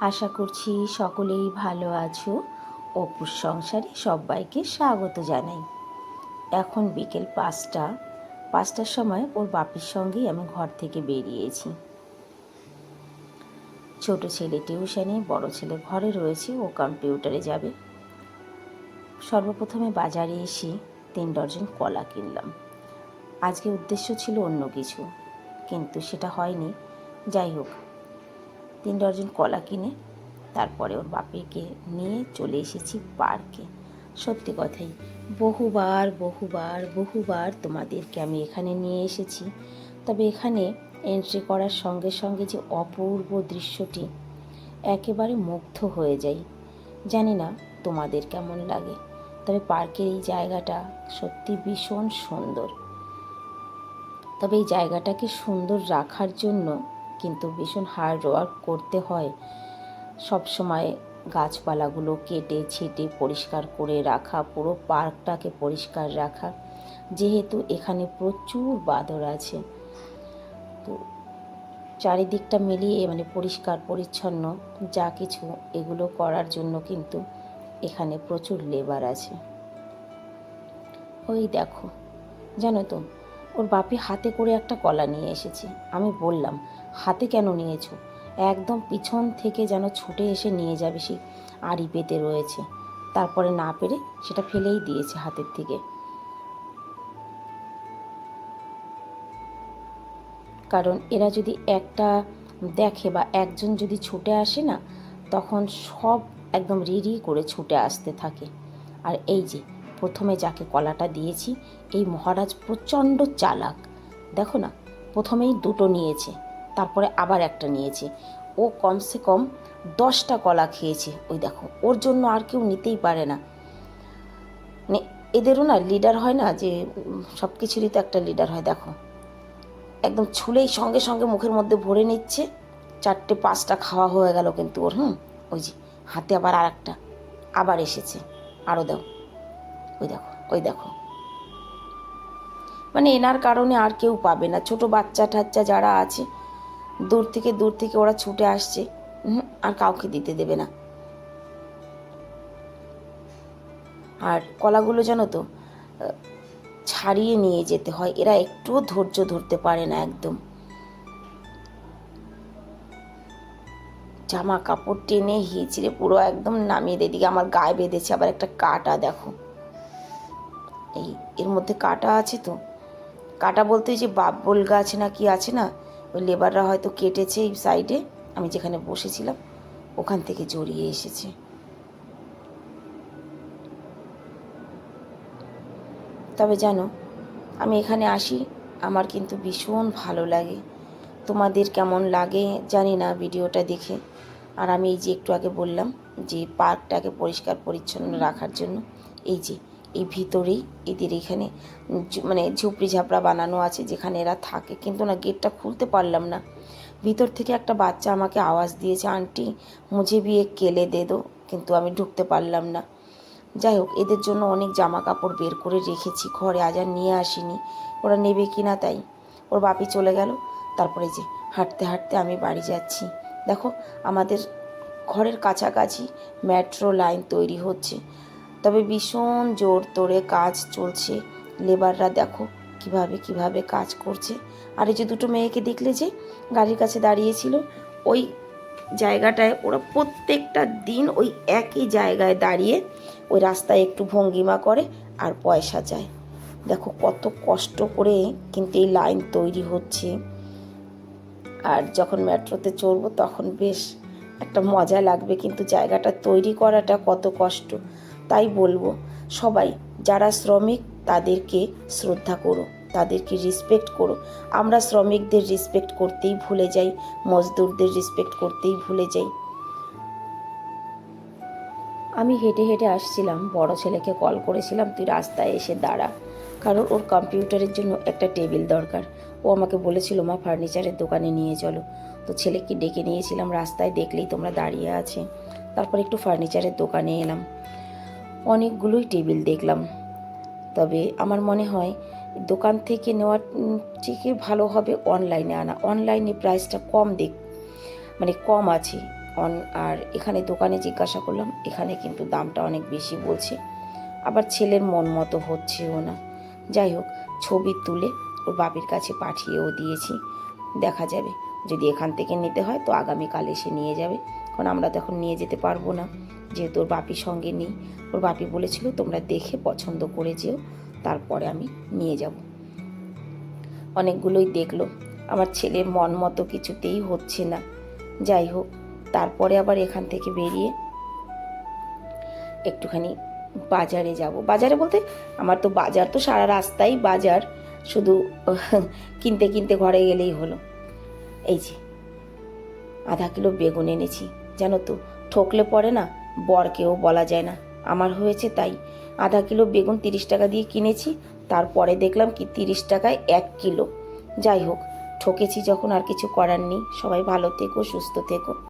আশা করছি সকলেই ভালো আছো। অপুর সংসারে সবাইকে স্বাগত জানাই। এখন বিকেল পাঁচটা। পাঁচটার সময় ওর বাপির সঙ্গেই আমি ঘর থেকে বেরিয়েছি। ছোট ছেলে টিউশনে, বড় ছেলে ঘরে রয়েছে, ও কম্পিউটারে যাবে। সর্বপ্রথমে বাজারে এসে তিন ডজন কলা কিনলাম। আজকে উদ্দেশ্য ছিল অন্য কিছু, কিন্তু সেটা হয়নি। যাই হোক তিন ডজন কলা কিনে তারপরে ওর বাপেকে নিয়ে চলে এসেছি পার্কে। সত্যি কথাই, বহুবার বহুবার বহুবার তোমাদেরকে আমি এখানে নিয়ে এসেছি। তবে এখানে এন্ট্রি করার সঙ্গে সঙ্গে যে অপূর্ব দৃশ্যটি একেবারে মুগ্ধ হয়ে যাই। জানি না তোমাদের কেমন লাগে, তবে পার্কের এই জায়গাটা সত্যি ভীষণ সুন্দর। তবে এই জায়গাটাকে সুন্দর রাখার জন্য কিন্তু ভীষণ হার্ড ওয়ার্ক করতে হয়। সব সময় গাছপালাগুলো কেটে ছেটে পরিষ্কার করে রাখা, পুরো পার্কটাকে পরিষ্কার রাখা। যেহেতু এখানে প্রচুর বাদর আছে, তো চারিদিকটা মিলিয়ে মানে পরিষ্কার, পরিচ্ছন্ন যা কিছু এগুলো করার জন্য কিন্তু এখানে প্রচুর লেবার আছে। ওই দেখো, জানো তো ওর বাপি হাতে করে একটা কলা নিয়ে এসেছে। আমি বললাম, হাতে কেন নিয়েছো? একদম পিছন থেকে যেন ছুটে এসে নিয়ে যাবে সে। আড়ি পেতে রয়েছে। তারপরে না পেরে সেটা ফেলেই দিয়েছে হাতের থেকে। কারণ এরা যদি একটা দেখে বা একজন যদি ছুটে আসে না, তখন সব একদম রিরি করে ছুটে আসতে থাকে। আর এই যে প্রথমে যাকে কলাটা দিয়েছি, এই মহারাজ প্রচণ্ড চালাক। দেখো না, প্রথমেই দুটো নিয়েছে, তারপরে আবার একটা নিয়েছে। ও কমসে কম দশটা কলা খেয়েছে। ওই দেখো, ওর জন্য আর কেউ নিতেই পারে না। মানে এদেরও না লিডার হয় না যে সব কিছুরই তো একটা লিডার হয়, দেখো। একদম ছুলেই সঙ্গে সঙ্গে মুখের মধ্যে ভরে নিচ্ছে। চারটে, পাঁচটা খাওয়া হয়ে গেল কিন্তু ওর, হুম? ওই যে, হাতে আবার আর একটা আবার এসেছে। আরও দাও। ওই দেখো ওই দেখো। মানে এনার কারণে আর কেউ পাবে না। ছোট বাচ্চা টাচ্চা যারা আছে, দূর থেকে দূর থেকে ওরা ছুটে আসছে আর কাউকে দিতে দেবে না। আর কলাগুলো জানো তো ছাড়িয়ে নিয়ে যেতে হয়। এরা একটুও ধৈর্য ধরতে পারে না একদম। জামা কাপড় টেনে হিচড়ে পুরো একদম নামিয়ে দেয়। এদিকে আমার গায়ে বেঁধেছে, আবার একটা কাটা দেখো। এই, এর মধ্যে কাটা আছে তো। কাটা বলতে ওই যে বাবল গাছ না কি আছে না, ওই লেবাররা হয়তো কেটেছে এই সাইডে, আমি যেখানে বসেছিলাম, ওখান থেকে জড়িয়ে এসেছে। তবে জানো, আমি এখানে আসি, আমার কিন্তু ভীষণ ভালো লাগে। তোমাদের কেমন লাগে জানি না ভিডিওটা দেখে। আর আমি এই যে একটু আগে বললাম যে পার্কটাকে পরিষ্কার পরিচ্ছন্ন রাখার জন্য, এই যে এই ভিতরেই এদের এখানে মানে ঝুপড়ি ঝাপড়া বানানো আছে যেখানে এরা থাকে। কিন্তু না, গেটটা খুলতে পারলাম না। ভিতর থেকে একটা বাচ্চা আমাকে আওয়াজ দিয়েছে, আন্টি, মুঝে বিয়ে কেলে দে দো। কিন্তু আমি ঢুকতে পারলাম না। যাই হোক, এদের জন্য অনেক জামা কাপড় বের করে রেখেছি, ঘরে আজ আর নিয়ে আসিনি। ওরা নেবে কি না তাই? ওর বাপি চলে গেল। তারপরে যে হাঁটতে হাঁটতে আমি বাড়ি যাচ্ছি। দেখো, আমাদের ঘরের কাছাকাছি মেট্রো লাইন তৈরি হচ্ছে। তবে ভীষণ জোর তোরে কাজ চলছে। লেবাররা দেখো কীভাবে কীভাবে কাজ করছে। আর এই যে দুটো মেয়েকে দেখলে যে গাড়ির কাছে দাঁড়িয়েছিল, ওই জায়গাটায় ওরা প্রত্যেকটা দিন ওই একই জায়গায় দাঁড়িয়ে ওই রাস্তায় একটু ভঙ্গিমা করে আর পয়সা চায়। দেখো কত কষ্ট করে কিন্তু এই লাইন তৈরি হচ্ছে। আর যখন মেট্রোতে চড়বো তখন বেশ একটা মজা লাগবে কিন্তু জায়গাটা তৈরি করাটা কত কষ্ট। তাই বলব, সবাই যারা শ্রমিক, তাদেরকে শ্রদ্ধা করো, তাদেরকে রেসপেক্ট করো। আমরা শ্রমিকদের রেসপেক্ট করতেই ভুলে যাই, মজদুরদের রেসপেক্ট করতেই ভুলে যাই। আমি হেঁটে হেঁটে আসছিলাম, বড় ছেলেকে কল করেছিলাম, তুই রাস্তায় এসে দাঁড়া। কারণ ওর কম্পিউটারের জন্য একটা টেবিল দরকার। ও আমাকে বলেছিল, মা ফার্নিচারের দোকানে নিয়ে চলো। তো ছেলেকে ডেকে নিয়েছিলাম, রাস্তায় দেখলেই তোমরা দাঁড়িয়ে আছে। তারপর একটু ফার্নিচারের দোকানে এলাম। অনেকগুলোই টেবিল দেখলাম। তবে আমার মনে হয় দোকান থেকে নেওয়ার থেকে ভালো হবে অনলাইনে আনা। অনলাইনে প্রাইসটা কম দেখ মানে কম আছে। অন, আর এখানে দোকানে জিজ্ঞাসা করলাম, এখানে কিন্তু দামটা অনেক বেশি বলছে। আবার ছেলের মন মতো হচ্ছেও না। যাই হোক, ছবি তুলে ওর বাপির কাছে পাঠিয়েও দিয়েছি। দেখা যাবে। যদি এখান থেকে নিতে হয় তো আগামীকাল এসে নিয়ে যাবে। কারণ আমরা তো এখন নিয়ে যেতে পারব না। যেহেতু ওর বাপির সঙ্গে নেই। ওর বাপি বলেছিল, তোমরা দেখে পছন্দ করে যেও, তারপরে আমি নিয়ে যাব। অনেকগুলোই দেখল। আমার ছেলের মন মতো কিছুতেই হচ্ছে না। যাই হোক, তারপরে আবার এখান থেকে বেরিয়ে একটুখানি বাজারে যাব। বাজারে বলতে আমার তো বাজার তো সারা রাস্তাই বাজার। শুধু কিনতে কিনতে ঘরে গেলেই হলো। এই যে, আধা কিলো বেগুন এনেছি, জানো তো, ঠকলে পড়ে না, বরকেও বলা যায় না। আমার হয়েছে তাই, আধা কিলো বেগুন তিরিশ টাকা দিয়ে কিনেছি, তারপরে দেখলাম কি তিরিশ টাকায় এক কিলো। যাই হোক, ঠকেছি যখন, আর কিছু করার নেই। সবাই ভালো থেকো, সুস্থ থেকো।